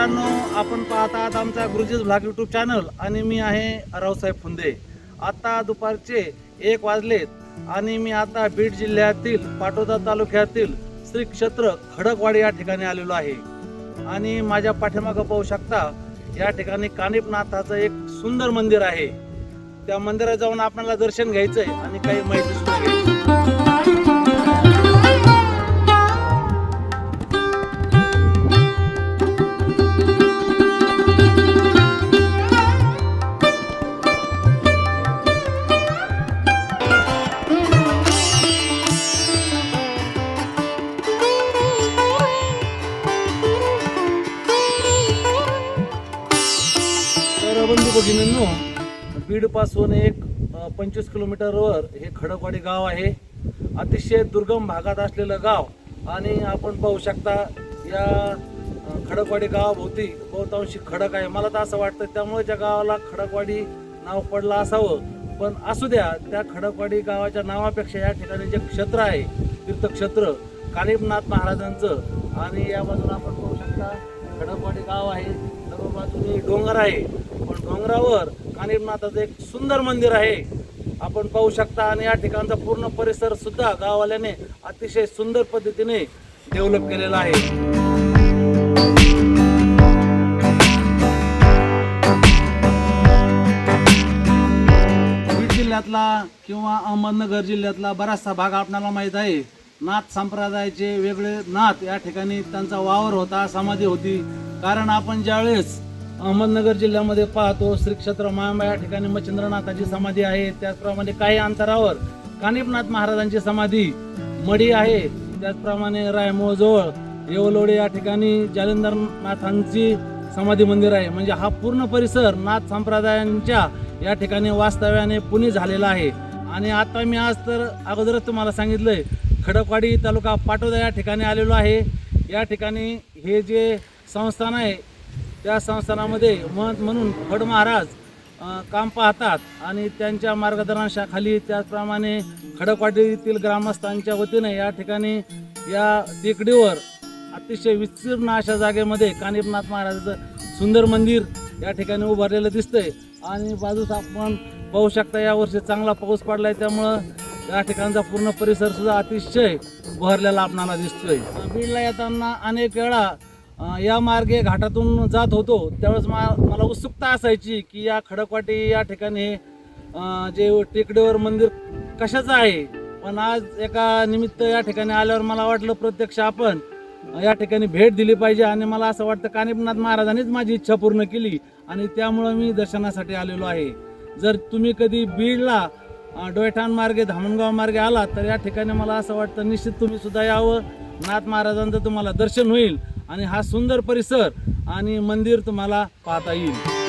आपण पाहत आहात आमचा गुरुजीज ब्लॉग यूट्यूब चॅनल आणि मी आहे रावसाहेब फुंदे. आता दुपारचे एक वाजलेत आणि मी आता बीड जिल्ह्यातील पाटोदा तालुक्यातील श्री क्षेत्र खडकवाडी या ठिकाणी आलेलो आहे. आणि माझ्या पाठीमागं पाहू शकता या ठिकाणी कानिपनाथाचं एक सुंदर मंदिर आहे. त्या मंदिरात जाऊन आपल्याला दर्शन घ्यायचंय आणि काही माहिती सुद्धा घ्यायची तर बंधू भगिनींनो बीडपासून एक पंचवीस किलोमीटरवर हे खडकवाडी गाव आहे. अतिशय दुर्गम भागात असलेलं गाव आणि आपण पाहू शकता या खडकवाडी गावाभोवती बहुतांशी खडक आहे. मला तर असं वाटतं त्यामुळे त्या गावाला खडकवाडी नाव पडलं असावं. पण असू द्या त्या खडकवाडी गावाच्या नावापेक्षा या ठिकाणी जे क्षेत्र आहे तीर्थक्षेत्र कालिमनाथ महाराजांचं आणि या बाजूला आपण पाहू शकता खडकवाडी गाव आहे. सर्व बाजूने डोंगर आहे. पण डोंगरावर कानिपनाथाचं एक सुंदर मंदिर आहे. आपण पाहू शकता आणि या ठिकाणचा पूर्ण परिसर सुद्धा गाववाल्याने अतिशय सुंदर पद्धतीने डेव्हलप केलेला आहे. जिल्ह्यातला किंवा अहमदनगर जिल्ह्यातला बराचसा भाग आपल्याला माहीत आहे. नाथ संप्रदायाचे वेगळे नाथ या ठिकाणी त्यांचा वावर होता समाधी होती. कारण आपण ज्यावेळेस अहमदनगर जिल्ह्यामध्ये पाहतो श्री क्षेत्र मांबा या ठिकाणी मच्छिंद्रनाथाची समाधी आहे. त्याचप्रमाणे काही अंतरावर कानिपनाथ महाराजांची समाधी मडी आहे. त्याचप्रमाणे रायमोजवळ येवलोडे या ठिकाणी जालिंदरनाथांची समाधी मंदिर आहे. म्हणजे हा पूर्ण परिसर नाथ संप्रदायांच्या या ठिकाणी वास्तव्याने पुणे झालेला आहे. आणि आता मी आज तर अगोदरच तुम्हाला सांगितलंय खडकवाडी तालुका पाटोदा या ठिकाणी आलेलो आहे. या ठिकाणी हे जे संस्थान आहे त्या संस्थानामध्ये महंत म्हणून फड महाराज काम पाहतात आणि त्यांच्या मार्गदर्शनाखाली त्याचप्रमाणे खडकवाडीतील ग्रामस्थांच्या वतीने या ठिकाणी या टेकडीवर अतिशय विस्तीर्ण अशा जागेमध्ये कानिपनाथ महाराजाचं सुंदर मंदिर या ठिकाणी उभारलेलं दिसतंय. आणि बाजूस आपण पाहू शकता यावर्षी चांगला पाऊस पडलाय त्यामुळं या ठिकाणचा पूर्ण परिसर सुद्धा अतिशय बहरलेला आपणाला दिसतोय. बीडला येताना अनेक वेळा या मार्गे घाटातून जात होतो त्यावेळेस मा मला उत्सुकता असायची की या खडकवाटी या ठिकाणी जे टेकडीवर मंदिर कशाचं आहे? पण आज एका निमित्त या ठिकाणी आल्यावर मला वाटलं प्रत्यक्ष आपण या ठिकाणी भेट दिली पाहिजे आणि मला असं वाटतं कानिपनाथ महाराजांनीच माझी इच्छा पूर्ण केली आणि त्यामुळं मी दर्शनासाठी आलेलो आहे. जर तुम्ही कधी बीडला डोयठाण मार्गे धामणगाव मार्गे आलात तर या ठिकाणी मला असं वाटतं निश्चित तुम्ही सुद्धा यावं. नाथ महाराजांचं तुम्हाला दर्शन होईल आणि हा सुंदर परिसर आणि मंदिर तुम्हाला पाहता येईल.